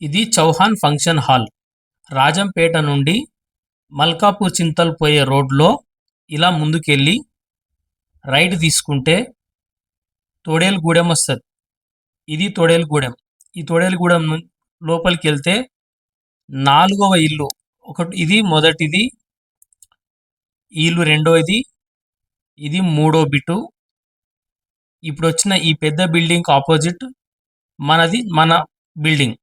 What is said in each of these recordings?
ఇది Chauhan function hall. Rajampet నుండి మల్కాపూర్ చింతల్ పోయే రోడ్లో ఇలా ముందుకెళ్ళి రైట్ తీసుకుంటే తోడేలుగూడెం వస్తుంది. ఇది తోడేలుగూడెం. ఈ తోడేలుగూడెం లోపలికి వెళ్తే నాలుగవ ఇల్లు. ఒకటి ఇది మొదటిది ఇల్లు రెండోది ఇది మూడో బిటు ఇప్పుడు వచ్చిన ఈ పెద్ద బిల్డింగ్ ఆపోజిట్ మనది మన బిల్డింగ్.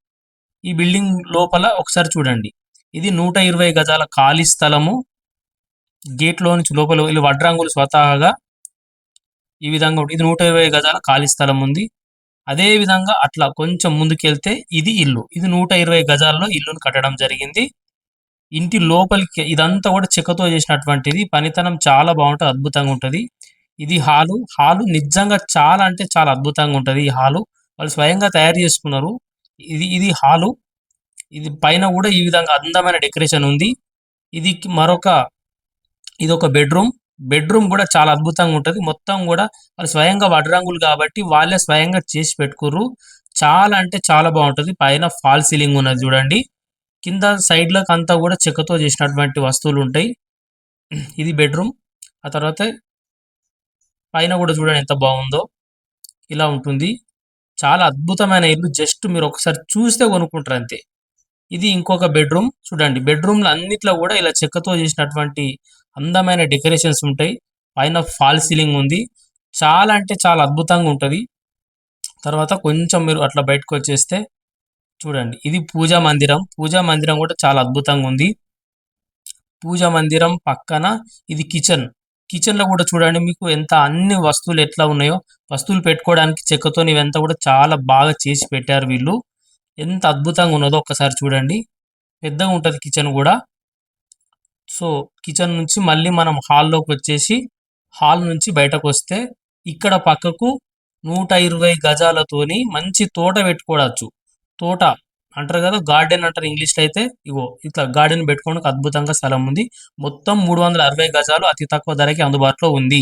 ఈ బిల్డింగ్ లోపల ఒకసారి చూడండి. ఇది నూట ఇరవై గజాల ఖాళీ స్థలము. గేట్లో నుంచి లోపల వీళ్ళు వడ్రంగులు స్వతహాగా ఈ విధంగా ఇది నూట ఇరవై గజాల ఖాళీ స్థలం ఉంది. అదే విధంగా అట్లా కొంచెం ముందుకెళ్తే ఇది ఇల్లు. ఇది నూట ఇరవై గజాల్లో ఇల్లును కట్టడం జరిగింది. ఇంటి లోపలికి ఇదంతా కూడా చెక్కతో చేసినటువంటిది. పనితనం చాలా బాగుంటుంది అద్భుతంగా ఉంటుంది. ఇది హాలు. హాలు నిజంగా చాలా అంటే చాలా అద్భుతంగా ఉంటుంది ఈ హాలు. వాళ్ళు స్వయంగా తయారు చేసుకున్నారు. ఇది ఇది హాలు. ఇది పైన కూడా ఈ విధంగా అందమైన డెకరేషన్ ఉంది. ఇది మరొక ఇది ఒక బెడ్రూమ్. బెడ్రూమ్ కూడా చాలా అద్భుతంగా ఉంటుంది. మొత్తం కూడా వాళ్ళు స్వయంగా వడ్రంగులు కాబట్టి వాళ్ళే స్వయంగా చేసి పెట్టుకుర్రు. చాలా అంటే చాలా బాగుంటుంది. పైన ఫాల్ సీలింగ్ ఉన్నది చూడండి. కింద సైడ్లకు అంతా కూడా చెక్కతో చేసినటువంటి వస్తువులు ఉంటాయి. ఇది బెడ్రూమ్. ఆ తర్వాత పైన కూడా చూడండి ఎంత బాగుందో. ఇలా ఉంటుంది. చాలా అద్భుతమైన ఇల్లు జస్ట్ మీరు ఒకసారి చూస్తే కొనుక్కుంటారు అంతే. ఇది ఇంకొక బెడ్రూమ్. చూడండి బెడ్రూమ్లు అన్నిట్లో కూడా ఇలా చెక్కతో చేసినటువంటి అందమైన డెకరేషన్స్ ఉంటాయి. పైన ఫాల్ సీలింగ్ ఉంది. చాలా అంటే చాలా అద్భుతంగా ఉంటుంది. తర్వాత కొంచెం మీరు అట్లా బయటకు వచ్చేస్తే చూడండి ఇది పూజా మందిరం. పూజా మందిరం కూడా చాలా అద్భుతంగా ఉంది. పూజా మందిరం పక్కన ఇది కిచెన్. కిచెన్లో కూడా చూడండి మీకు ఎంత అన్ని వస్తువులు ఎట్లా ఉన్నాయో వస్తువులు పెట్టుకోవడానికి చెక్కతో ఇవంతా కూడా చాలా బాగా చేసి పెట్టారు వీళ్ళు. ఎంత అద్భుతంగా ఉన్నదో ఒక్కసారి చూడండి. పెద్దగా ఉంటుంది కిచెన్ కూడా. సో కిచెన్ నుంచి మళ్ళీ మనం హాల్లోకి వచ్చేసి హాల్ నుంచి బయటకు వస్తే ఇక్కడ పక్కకు నూట ఇరవై గజాలతోని మంచి తోట పెట్టుకోవచ్చు. తోట అంటారు కదా గార్డెన్ అంటారు ఇంగ్లీష్లో అయితే ఇగో ఇట్లా గార్డెన్ పెట్టుకోవడానికి అద్భుతంగా స్థలం ఉంది. మొత్తం మూడు వందల అరవై గజాలు అతి తక్కువ ధరకి అందుబాటులో ఉంది.